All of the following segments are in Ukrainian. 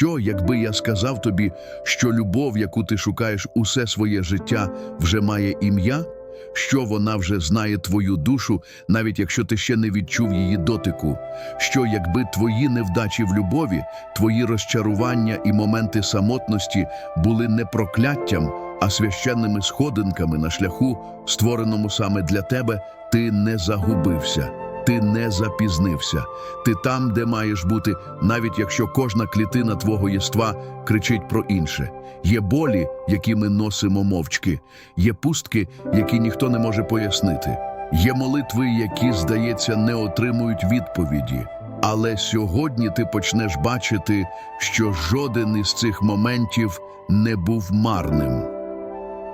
Що, якби я сказав тобі, що любов, яку ти шукаєш усе своє життя, вже має ім'я? Що вона вже знає твою душу, навіть якщо ти ще не відчув її дотику? Що, якби твої невдачі в любові, твої розчарування і моменти самотності були не прокляттям, а священними сходинками на шляху, створеному саме для тебе, ти не загубився. Ти не запізнився. Ти там, де маєш бути, навіть якщо кожна клітина твого єства кричить про інше. Є болі, які ми носимо мовчки, є пустки, які ніхто не може пояснити. Є молитви, які, здається, не отримують відповіді. Але сьогодні ти почнеш бачити, що жоден із цих моментів не був марним.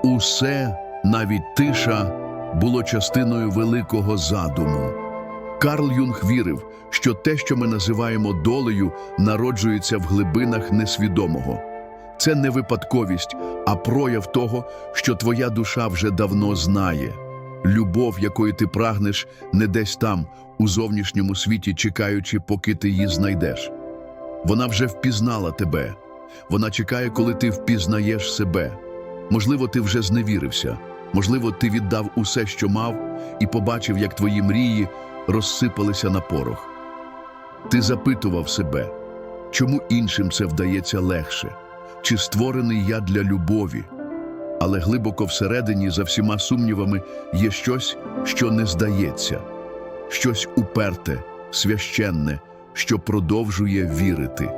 Усе, навіть тиша, було частиною великого задуму. Карл Юнг вірив, що те, що ми називаємо долею, народжується в глибинах несвідомого. Це не випадковість, а прояв того, що твоя душа вже давно знає. Любов, якої ти прагнеш, не десь там, у зовнішньому світі, чекаючи, поки ти її знайдеш. Вона вже впізнала тебе. Вона чекає, коли ти впізнаєш себе. Можливо, ти вже зневірився, можливо, ти віддав усе, що мав, і побачив, як твої мрії розсипалися на порох. Ти запитував себе, чому іншим це вдається легше, чи створений я для любові? Але глибоко всередині, за всіма сумнівами, є щось, що не здається, щось уперте, священне, що продовжує вірити.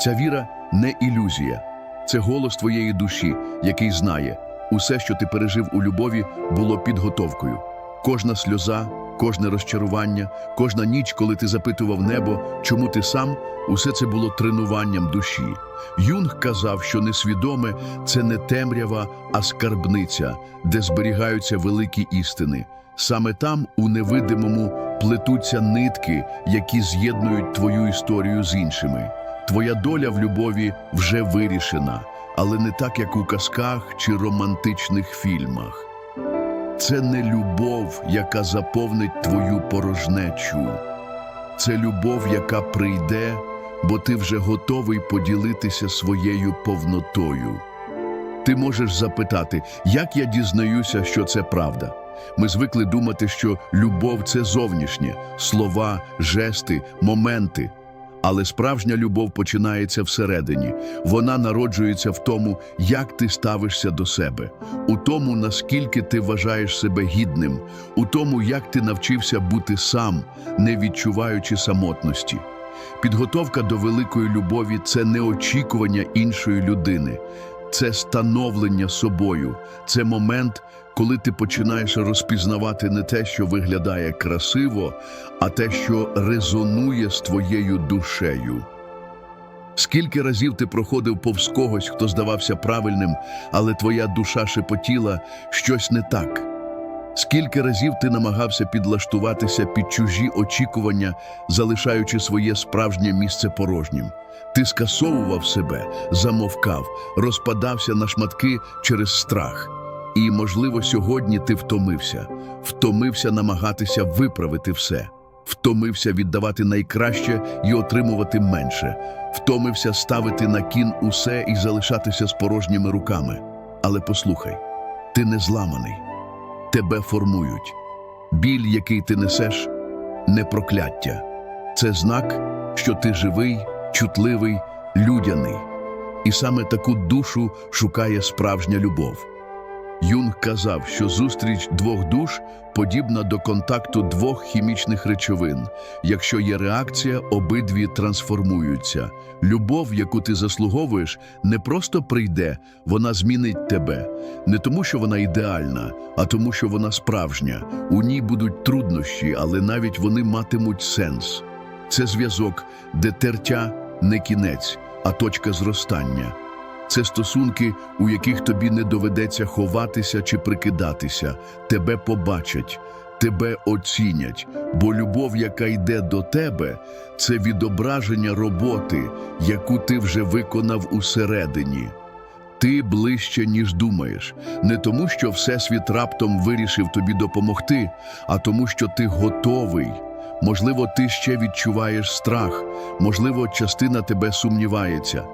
Ця віра не ілюзія, це голос твоєї душі, який знає, усе, що ти пережив у любові, було підготовкою. Кожна сльоза, кожне розчарування, кожна ніч, коли ти запитував небо, чому ти сам, усе це було тренуванням душі. Юнг казав, що несвідоме це не темрява, а скарбниця, де зберігаються великі істини. Саме там, у невидимому, плетуться нитки, які з'єднують твою історію з іншими. Твоя доля в любові вже вирішена, але не так, як у казках чи романтичних фільмах. Це не любов, яка заповнить твою порожнечу. Це любов, яка прийде, бо ти вже готовий поділитися своєю повнотою. Ти можеш запитати, як я дізнаюся, що це правда. Ми звикли думати, що любов це зовнішнє слова, жести, моменти. Але справжня любов починається всередині. Вона народжується в тому, як ти ставишся до себе, у тому, наскільки ти вважаєш себе гідним, у тому, як ти навчився бути сам, не відчуваючи самотності. Підготовка до великої любові це не очікування іншої людини, це становлення собою, це момент, коли ти починаєш розпізнавати не те, що виглядає красиво, а те, що резонує з твоєю душею. Скільки разів ти проходив повз когось, хто здавався правильним, але твоя душа шепотіла щось не так. Скільки разів ти намагався підлаштуватися під чужі очікування, залишаючи своє справжнє місце порожнім. Ти скасовував себе, замовкав, розпадався на шматки через страх. І, можливо, сьогодні ти втомився, втомився намагатися виправити все, втомився віддавати найкраще і отримувати менше, втомився ставити на кін усе і залишатися з порожніми руками. Але послухай, ти не зламаний, тебе формують. Біль, який ти несеш, не прокляття. Це знак, що ти живий, чутливий, людяний. І саме таку душу шукає справжня любов. Юнг казав, що зустріч двох душ подібна до контакту двох хімічних речовин. Якщо є реакція, обидві трансформуються. Любов, яку ти заслуговуєш, не просто прийде, вона змінить тебе. Не тому, що вона ідеальна, а тому, що вона справжня. У ній будуть труднощі, але навіть вони матимуть сенс. Це зв'язок, де тертя не кінець, а точка зростання. Це стосунки, у яких тобі не доведеться ховатися чи прикидатися. Тебе побачать, тебе оцінять, бо любов, яка йде до тебе, це відображення роботи, яку ти вже виконав усередині. Ти ближче, ніж думаєш, не тому, що Всесвіт раптом вирішив тобі допомогти, а тому, що ти готовий. Можливо, ти ще відчуваєш страх, можливо, частина тебе сумнівається.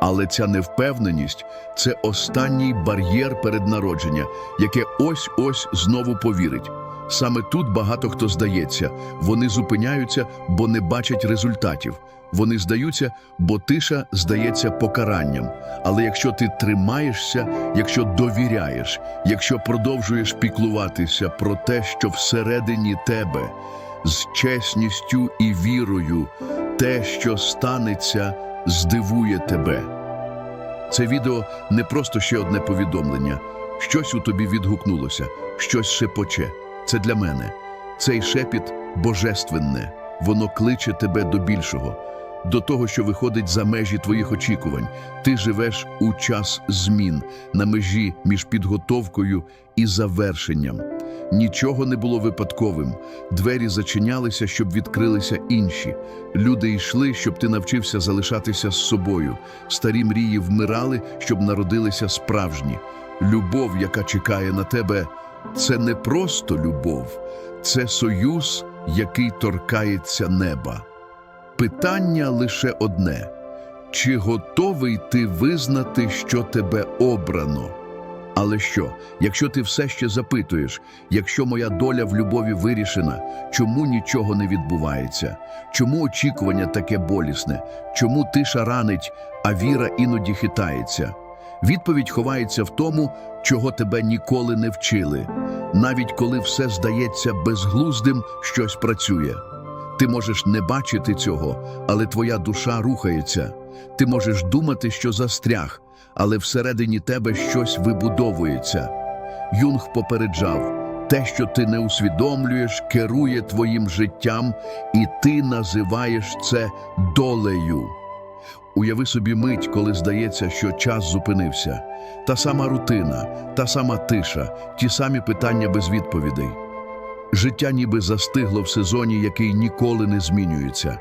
Але ця невпевненість це останній бар'єр перед народження, яке ось-ось знову повірить. Саме тут багато хто здається, вони зупиняються, бо не бачать результатів. Вони здаються, бо тиша здається покаранням. Але якщо ти тримаєшся, якщо довіряєш, якщо продовжуєш піклуватися про те, що всередині тебе, з чесністю і вірою, те, що станеться, здивує тебе. Це відео не просто ще одне повідомлення. Щось у тобі відгукнулося, щось шепоче. Це для мене. Цей шепіт божественне. Воно кличе тебе до більшого, до того, що виходить за межі твоїх очікувань. Ти живеш у час змін на межі між підготовкою і завершенням. Нічого не було випадковим. Двері зачинялися, щоб відкрилися інші. Люди йшли, щоб ти навчився залишатися з собою. Старі мрії вмирали, щоб народилися справжні. Любов, яка чекає на тебе, це не просто любов, це союз, який торкається неба. Питання лише одне: чи готовий ти визнати, що тебе обрано? Але що, якщо ти все ще запитуєш, якщо моя доля в любові вирішена, чому нічого не відбувається? Чому очікування таке болісне? Чому тиша ранить, а віра іноді хитається? Відповідь ховається в тому, чого тебе ніколи не вчили. Навіть коли все здається безглуздим, щось працює. Ти можеш не бачити цього, але твоя душа рухається. Ти можеш думати, що застряг, але всередині тебе щось вибудовується. Юнг попереджав, те, що ти не усвідомлюєш, керує твоїм життям, і ти називаєш це долею. Уяви собі мить, коли здається, що час зупинився. Та сама рутина, та сама тиша, ті самі питання без відповідей. Життя ніби застигло в сезоні, який ніколи не змінюється.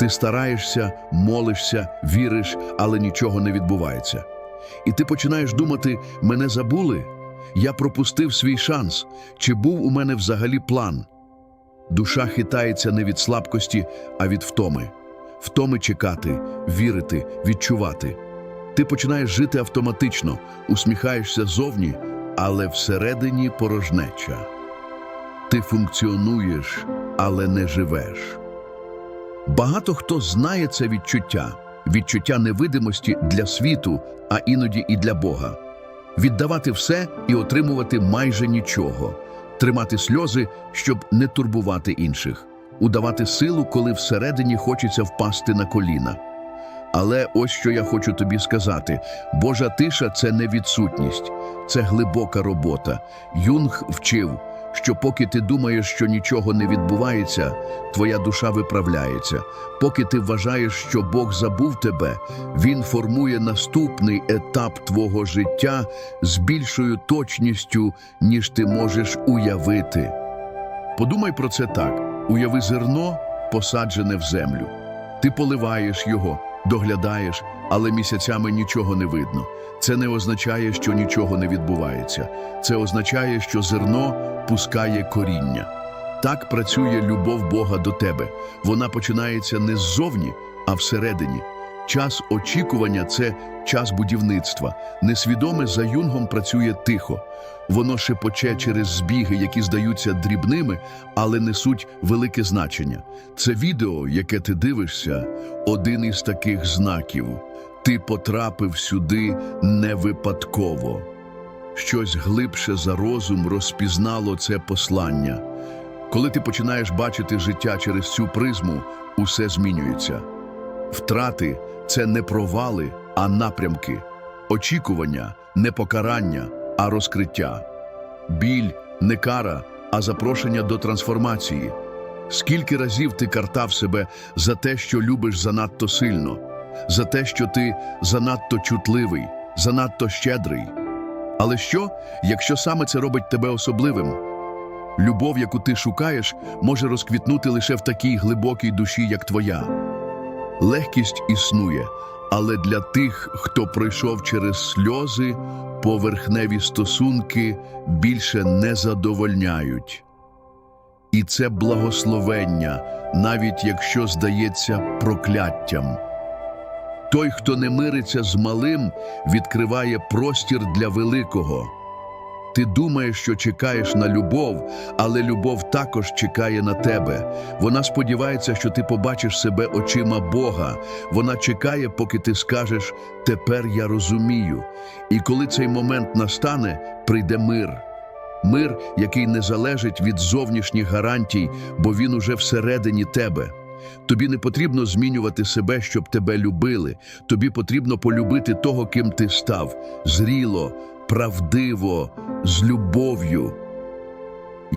Ти стараєшся, молишся, віриш, але нічого не відбувається. І ти починаєш думати: мене забули? Я пропустив свій шанс. Чи був у мене взагалі план? Душа хитається не від слабкості, а від втоми. Втоми чекати, вірити, відчувати. Ти починаєш жити автоматично, усміхаєшся зовні, але всередині порожнеча. Ти функціонуєш, але не живеш. Багато хто знає це відчуття, відчуття невидимості для світу, а іноді і для Бога. Віддавати все і отримувати майже нічого, тримати сльози, щоб не турбувати інших, удавати силу, коли всередині хочеться впасти на коліна. Але ось що я хочу тобі сказати: Божа тиша це не відсутність, це глибока робота. Юнг вчив, що поки ти думаєш, що нічого не відбувається, твоя душа виправляється. Поки ти вважаєш, що Бог забув тебе, Він формує наступний етап твого життя з більшою точністю, ніж ти можеш уявити. Подумай про це так: уяви зерно, посаджене в землю. Ти поливаєш його, доглядаєш, але місяцями нічого не видно. Це не означає, що нічого не відбувається. Це означає, що зерно пускає коріння. Так працює любов Бога до тебе. Вона починається не ззовні, а всередині. Час очікування це час будівництва. Несвідоме за юнгом працює тихо. Воно шепоче через збіги, які здаються дрібними, але несуть велике значення. Це відео, яке ти дивишся, один із таких знаків. Ти потрапив сюди не випадково. Щось глибше за розум розпізнало це послання. Коли ти починаєш бачити життя через цю призму, усе змінюється. Втрати це не провали, а напрямки, очікування не покарання, а розкриття, біль не кара, а запрошення до трансформації. Скільки разів ти картав себе за те, що любиш занадто сильно, за те, що ти занадто чутливий, занадто щедрий. Але що, якщо саме це робить тебе особливим? Любов, яку ти шукаєш, може розквітнути лише в такій глибокій душі, як твоя. Легкість існує, але для тих, хто пройшов через сльози, поверхневі стосунки більше не задовольняють. І це благословення, навіть якщо здається прокляттям. Той, хто не мириться з малим, відкриває простір для великого. Ти думаєш, що чекаєш на любов, але любов також чекає на тебе. Вона сподівається, що ти побачиш себе очима Бога. Вона чекає, поки ти скажеш Тепер я розумію. І коли цей момент настане, прийде мир. Мир, який не залежить від зовнішніх гарантій, бо він уже всередині тебе. Тобі не потрібно змінювати себе, щоб тебе любили. Тобі потрібно полюбити того, ким ти став, зріло, правдиво, з любов'ю.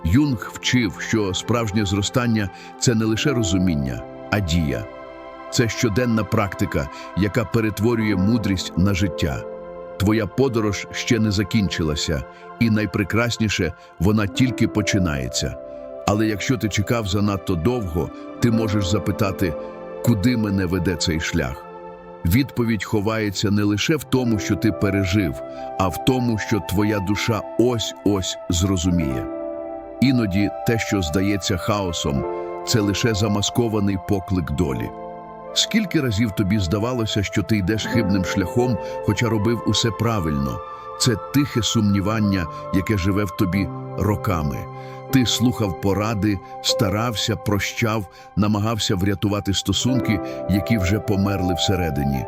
Юнг вчив, що справжнє зростання це не лише розуміння, а дія. Це щоденна практика, яка перетворює мудрість на життя. Твоя подорож ще не закінчилася, і найпрекрасніше вона тільки починається. Але якщо ти чекав занадто довго, ти можеш запитати, куди мене веде цей шлях. Відповідь ховається не лише в тому, що ти пережив, а в тому, що твоя душа ось-ось зрозуміє. Іноді те, що здається хаосом, це лише замаскований поклик долі. Скільки разів тобі здавалося, що ти йдеш хибним шляхом, хоча робив усе правильно? Це тихе сумнівання, яке живе в тобі роками. Ти слухав поради, старався, прощав, намагався врятувати стосунки, які вже померли всередині.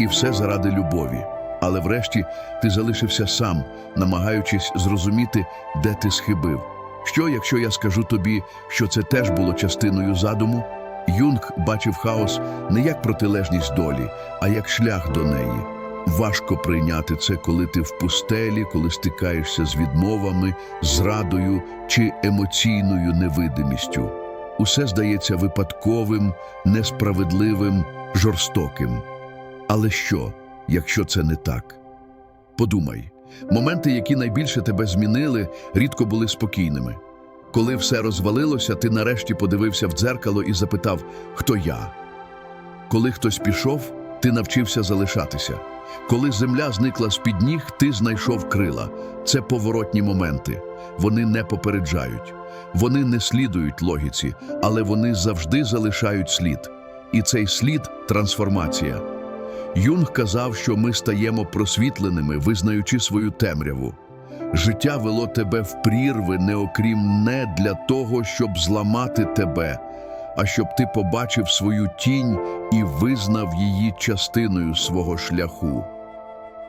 І все заради любові. Але врешті ти залишився сам, намагаючись зрозуміти, де ти схибив. Що, якщо я скажу тобі, що це теж було частиною задуму? Юнг бачив хаос не як протилежність долі, а як шлях до неї. Важко прийняти це, коли ти в пустелі, коли стикаєшся з відмовами, зрадою чи емоційною невидимістю. Усе здається випадковим, несправедливим, жорстоким. Але що, якщо це не так? Подумай, моменти, які найбільше тебе змінили, рідко були спокійними. Коли все розвалилося, ти нарешті подивився в дзеркало і запитав, хто я. Коли хтось пішов, ти навчився залишатися. Коли земля зникла з-під ніг, ти знайшов крила. Це поворотні моменти. Вони не попереджають. Вони не слідують логіці, але вони завжди залишають слід. І цей слід трансформація. Юнг казав, що ми стаємо просвітленими, визнаючи свою темряву. Життя вело тебе в прірви, не окрім не для того, щоб зламати тебе, а щоб ти побачив свою тінь і визнав її частиною свого шляху.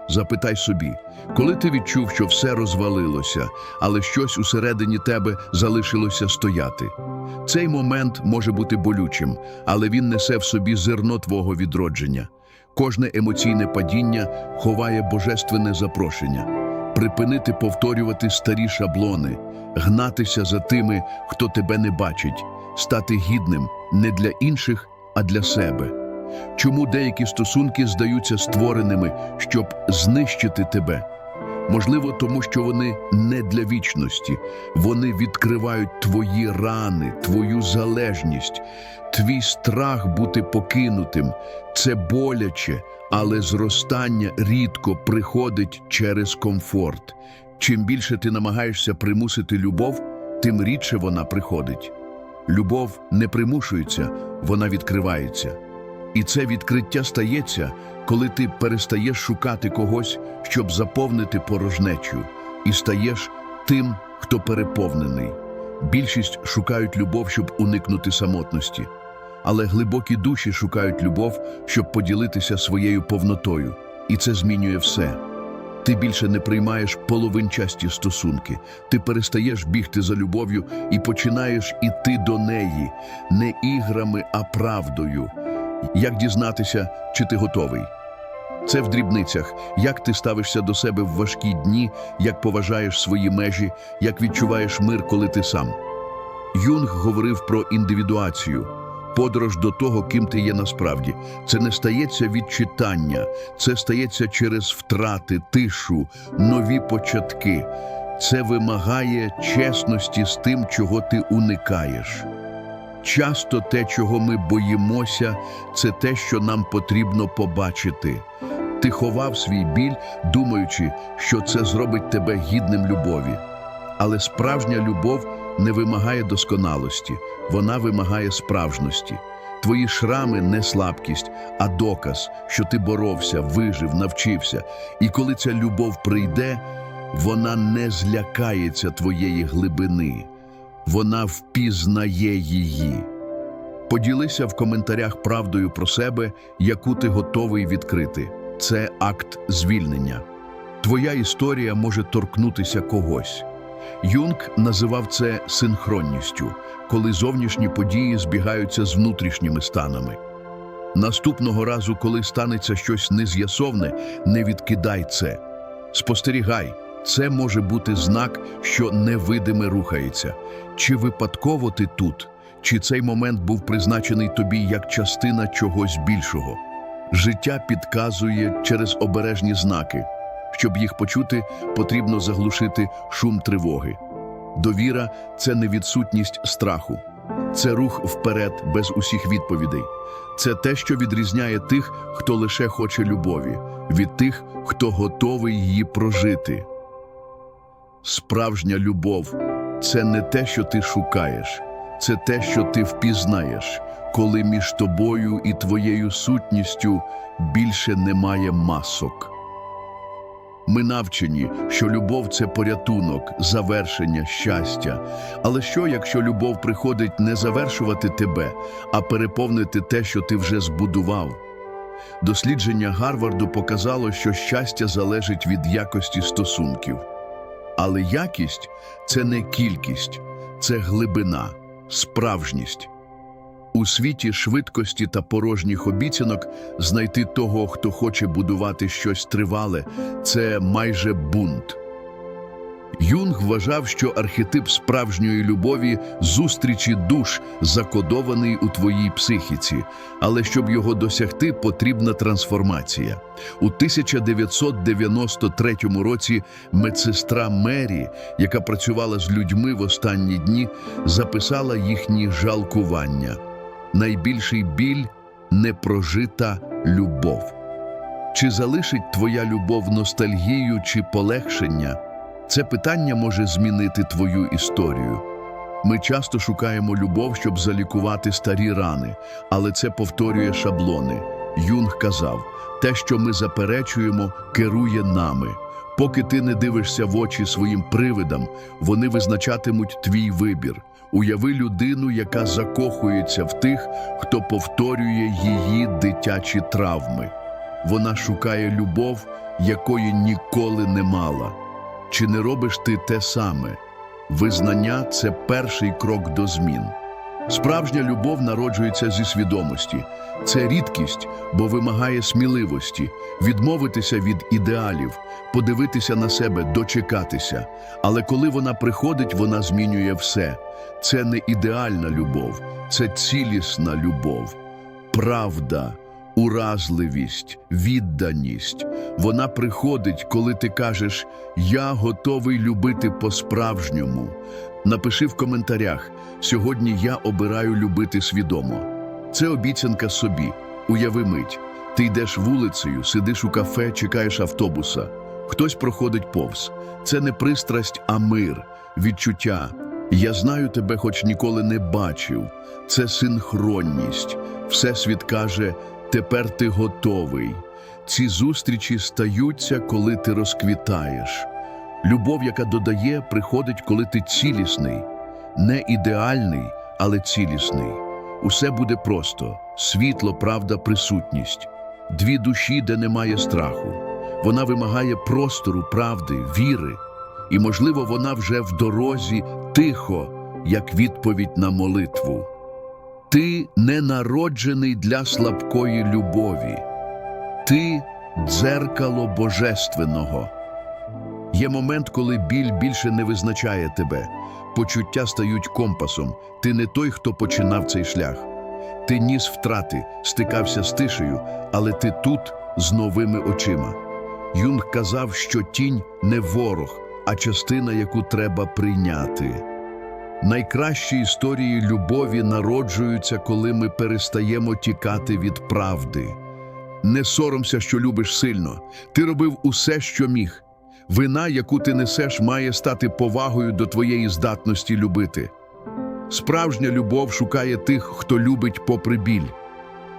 Запитай собі, коли ти відчув, що все розвалилося, але щось усередині тебе залишилося стояти. Цей момент може бути болючим, але він несе в собі зерно твого відродження. Кожне емоційне падіння ховає божественне запрошення припинити повторювати старі шаблони, гнатися за тими, хто тебе не бачить, стати гідним не для інших, а для себе. Чому деякі стосунки здаються створеними, щоб знищити тебе? Можливо, тому що вони не для вічності, вони відкривають твої рани, твою залежність, твій страх бути покинутим. Це боляче, але зростання рідко приходить через комфорт. Чим більше ти намагаєшся примусити любов, тим рідше вона приходить. Любов не примушується, вона відкривається. І це відкриття стається, коли ти перестаєш шукати когось, щоб заповнити порожнечу, і стаєш тим, хто переповнений. Більшість шукають любов, щоб уникнути самотності, але глибокі душі шукають любов, щоб поділитися своєю повнотою, і це змінює все. Ти більше не приймаєш половинчасті стосунки, ти перестаєш бігти за любов'ю і починаєш іти до неї не іграми, а правдою. Як дізнатися, чи ти готовий? Це в дрібницях, як ти ставишся до себе в важкі дні, як поважаєш свої межі, як відчуваєш мир, коли ти сам. Юнг говорив про індивідуацію, подорож до того, ким ти є насправді. Це не стається від читання, це стається через втрати, тишу, нові початки. Це вимагає чесності з тим, чого ти уникаєш. Часто те, чого ми боїмося, це те, що нам потрібно побачити. Ти ховав свій біль, думаючи, що це зробить тебе гідним любові. Але справжня любов не вимагає досконалості, вона вимагає справжності. Твої шрами не слабкість, а доказ, що ти боровся, вижив, навчився. І коли ця любов прийде, вона не злякається твоєї глибини, вона впізнає її. Поділися в коментарях правдою про себе, яку ти готовий відкрити. Це акт звільнення. Твоя історія може торкнутися когось. Юнг називав це синхронністю, коли зовнішні події збігаються з внутрішніми станами. Наступного разу, коли станеться щось нез'ясовне, не відкидай це. Спостерігай, це може бути знак, що невидиме рухається. Чи випадково ти тут, чи цей момент був призначений тобі як частина чогось більшого? Життя підказує через обережні знаки. Щоб їх почути, потрібно заглушити шум тривоги. Довіра це не відсутність страху, це рух вперед без усіх відповідей. Це те, що відрізняє тих, хто лише хоче любові, від тих, хто готовий її прожити. Справжня любов це не те, що ти шукаєш, це те, що ти впізнаєш, коли між тобою і твоєю сутністю більше немає масок. Ми навчені, що любов це порятунок, завершення, щастя. Але що, якщо любов приходить не завершувати тебе, а переповнити те, що ти вже збудував? Дослідження Гарварду показало, що щастя залежить від якості стосунків. Але якість це не кількість, це глибина, справжність. У світі швидкості та порожніх обіцянок знайти того, хто хоче будувати щось тривале, це майже бунт. Юнг вважав, що архетип справжньої любові зустрічі душ закодований у твоїй психіці, але щоб його досягти, потрібна трансформація. У 1993 році медсестра Мері, яка працювала з людьми в останні дні, записала їхні жалкування. Найбільший біль непрожита любов. Чи залишить твоя любов ностальгію чи полегшення? Це питання може змінити твою історію. Ми часто шукаємо любов, щоб залікувати старі рани, але це повторює шаблони. Юнг казав: те, що ми заперечуємо, керує нами. Поки ти не дивишся в очі своїм привидам, вони визначатимуть твій вибір. Уяви людину, яка закохується в тих, хто повторює її дитячі травми. Вона шукає любов, якої ніколи не мала. Чи не робиш ти те саме? Визнання це перший крок до змін. Справжня любов народжується зі свідомості. Це рідкість, бо вимагає сміливості, відмовитися від ідеалів, подивитися на себе, дочекатися. Але коли вона приходить, вона змінює все. Це не ідеальна любов, це цілісна любов, правда, уразливість, відданість. Вона приходить, коли ти кажеш Я готовий любити по-справжньому. Напиши в коментарях сьогодні я обираю любити свідомо. Це обіцянка собі. Уяви мить. Ти йдеш вулицею, сидиш у кафе, чекаєш автобуса. Хтось проходить повз. Це не пристрасть, а мир, відчуття. Я знаю тебе, хоч ніколи не бачив. Це синхронність. Всесвіт каже, тепер ти готовий. Ці зустрічі стаються, коли ти розквітаєш. Любов, яка додає, приходить, коли ти цілісний, не ідеальний, але цілісний. Усе буде просто: світло, правда, присутність, дві душі, де немає страху. Вона вимагає простору, правди, віри, і, можливо, вона вже в дорозі тихо, як відповідь на молитву. Ти не народжений для слабкої любові, ти дзеркало божественного. Є момент, коли біль більше не визначає тебе, почуття стають компасом. Ти не той, хто починав цей шлях. Ти ніс втрати, стикався з тишею, але ти тут з новими очима. Юнг казав, що тінь не ворог, а частина, яку треба прийняти. Найкращі історії любові народжуються, коли ми перестаємо тікати від правди. Не соромся, що любиш сильно. Ти робив усе, що міг. Вина, яку ти несеш, має стати повагою до твоєї здатності любити. Справжня любов шукає тих, хто любить попри біль,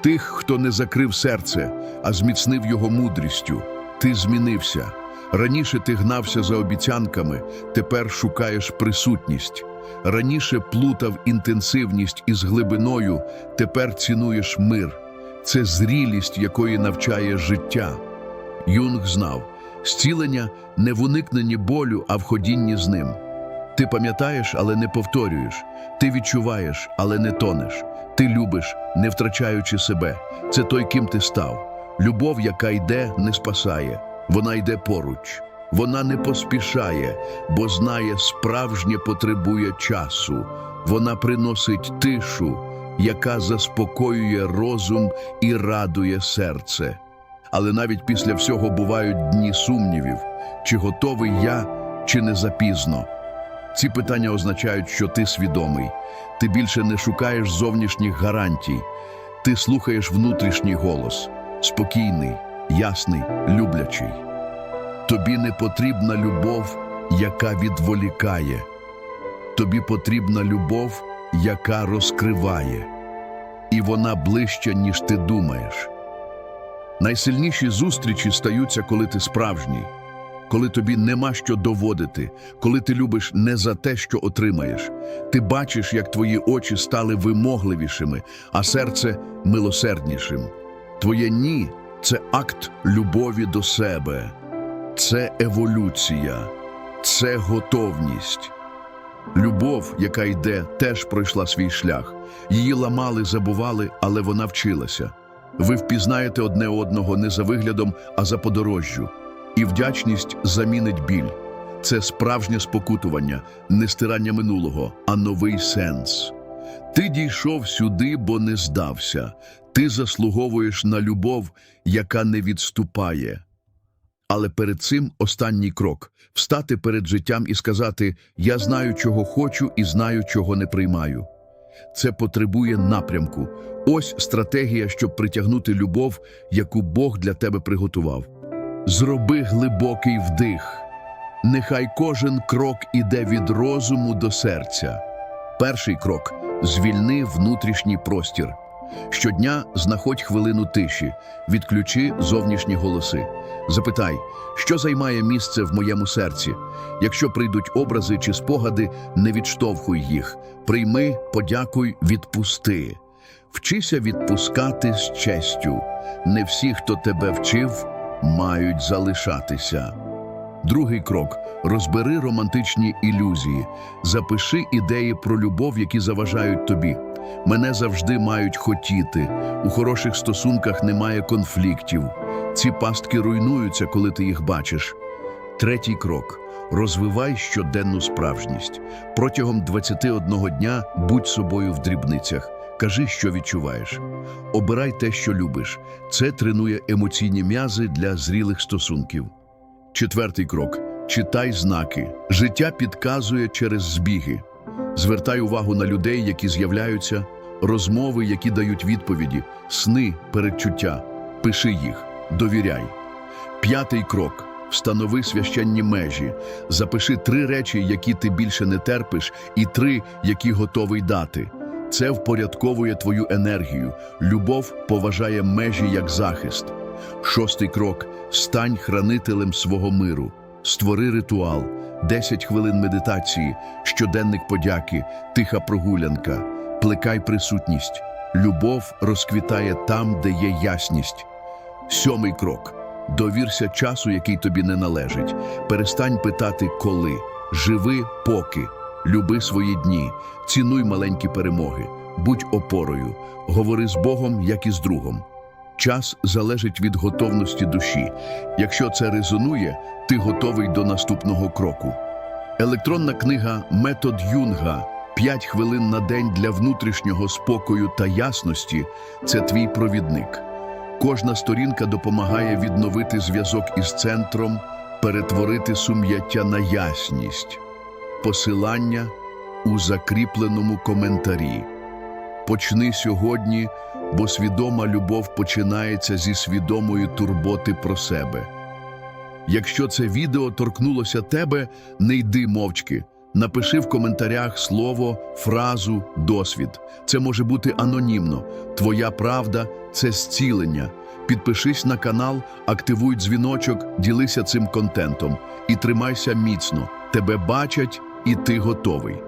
тих, хто не закрив серце, а зміцнив його мудрістю. Ти змінився. Раніше ти гнався за обіцянками, тепер шукаєш присутність. Раніше плутав інтенсивність із глибиною, тепер цінуєш мир. Це зрілість, якої навчає життя. Юнг знав, зцілення не в уникненні болю, а в ходінні з ним. Ти пам'ятаєш, але не повторюєш. Ти відчуваєш, але не тонеш. Ти любиш, не втрачаючи себе. Це той, ким ти став. Любов, яка йде, не спасає. Вона йде поруч. Вона не поспішає, бо знає, справжнє потребує часу. Вона приносить тишу, яка заспокоює розум і радує серце. Але навіть після всього бувають дні сумнівів, чи готовий я, чи не запізно. Ці питання означають, що ти свідомий. Ти більше не шукаєш зовнішніх гарантій. Ти слухаєш внутрішній голос, спокійний, ясний, люблячий. Тобі не потрібна любов, яка відволікає. Тобі потрібна любов, яка розкриває. І вона ближча, ніж ти думаєш. Найсильніші зустрічі стаються, коли ти справжній, коли тобі нема що доводити, коли ти любиш не за те, що отримаєш. Ти бачиш, як твої очі стали вимогливішими, а серце милосерднішим. Твоє ні це акт любові до себе, це еволюція, це готовність. Любов, яка йде, теж пройшла свій шлях. Її ламали, забували, але вона вчилася. Ви впізнаєте одне одного не за виглядом, а за подорожжю. І вдячність замінить біль. Це справжнє спокутування, не стирання минулого, а новий сенс. Ти дійшов сюди, бо не здався. Ти заслуговуєш на любов, яка не відступає. Але перед цим останній крок встати перед життям і сказати: Я знаю, чого хочу, і знаю, чого не приймаю. Це потребує напрямку. Ось стратегія, щоб притягнути любов, яку Бог для тебе приготував. Зроби глибокий вдих. Нехай кожен крок іде від розуму до серця. Перший крок звільни внутрішній простір. Щодня знаходь хвилину тиші, відключи зовнішні голоси. Запитай, що займає місце в моєму серці. Якщо прийдуть образи чи спогади, не відштовхуй їх. Прийми, подякуй, відпусти. Вчися відпускати з честю. Не всі, хто тебе вчив, мають залишатися. Другий крок розбери романтичні ілюзії, запиши ідеї про любов, які заважають тобі. Мене завжди мають хотіти. У хороших стосунках немає конфліктів. Ці пастки руйнуються, коли ти їх бачиш. Третій крок розвивай щоденну справжність. Протягом 21 дня будь собою в дрібницях. Кажи, що відчуваєш. Обирай те, що любиш. Це тренує емоційні м'язи для зрілих стосунків. Четвертий крок читай знаки. Життя підказує через збіги. Звертай увагу на людей, які з'являються, розмови, які дають відповіді, сни, передчуття. Пиши їх, довіряй. П'ятий крок встанови священні межі. Запиши три речі, які ти більше не терпиш, і три, які готовий дати. Це впорядковує твою енергію. Любов поважає межі як захист. Шостий крок стань хранителем свого миру. Створи ритуал, 10 хвилин медитації, щоденник подяки, тиха прогулянка, плекай присутність. Любов розквітає там, де є ясність. Сьомий крок довірся часу, який тобі не належить. Перестань питати, коли. Живи поки, люби свої дні, цінуй маленькі перемоги, будь опорою, говори з Богом, як і з другом. Час залежить від готовності душі. Якщо це резонує, ти готовий до наступного кроку. Електронна книга Метод Юнга «5 хвилин на день для внутрішнього спокою та ясності це твій провідник. Кожна сторінка допомагає відновити зв'язок із центром, перетворити сум'яття на ясність. Посилання у закріпленому коментарі. Почни сьогодні, бо свідома любов починається зі свідомої турботи про себе. Якщо це відео торкнулося тебе, не йди мовчки. Напиши в коментарях слово, фразу, досвід. Це може бути анонімно. Твоя правда це зцілення. Підпишись на канал, активуй дзвіночок, ділися цим контентом і тримайся міцно. Тебе бачать, і ти готовий.